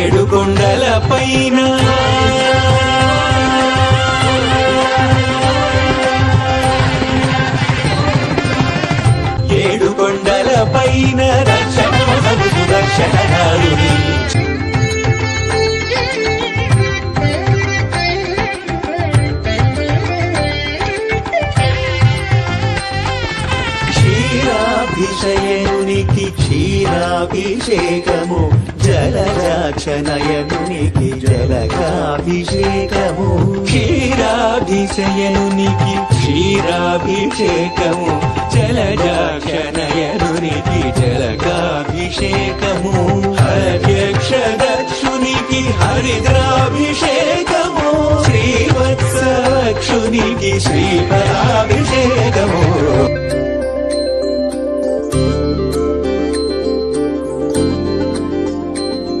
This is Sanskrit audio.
ఏడు కొండల పైన. ఏడు కొండల పైన రక్షణ రక్షణ క్షీరాభిషయనునికి క్షీరాభిషేకము జలజాక్షనయనునికి జలకాభిషేకము క్షీరాభిషయనునికి క్షీరాభిషేకము జలజాక్షనయనునికి జలకాభిషేకము హర్యక్ష దక్షునికి హరిద్రాభిషేకము శ్రీవత్సక్షునికి శ్రీపరా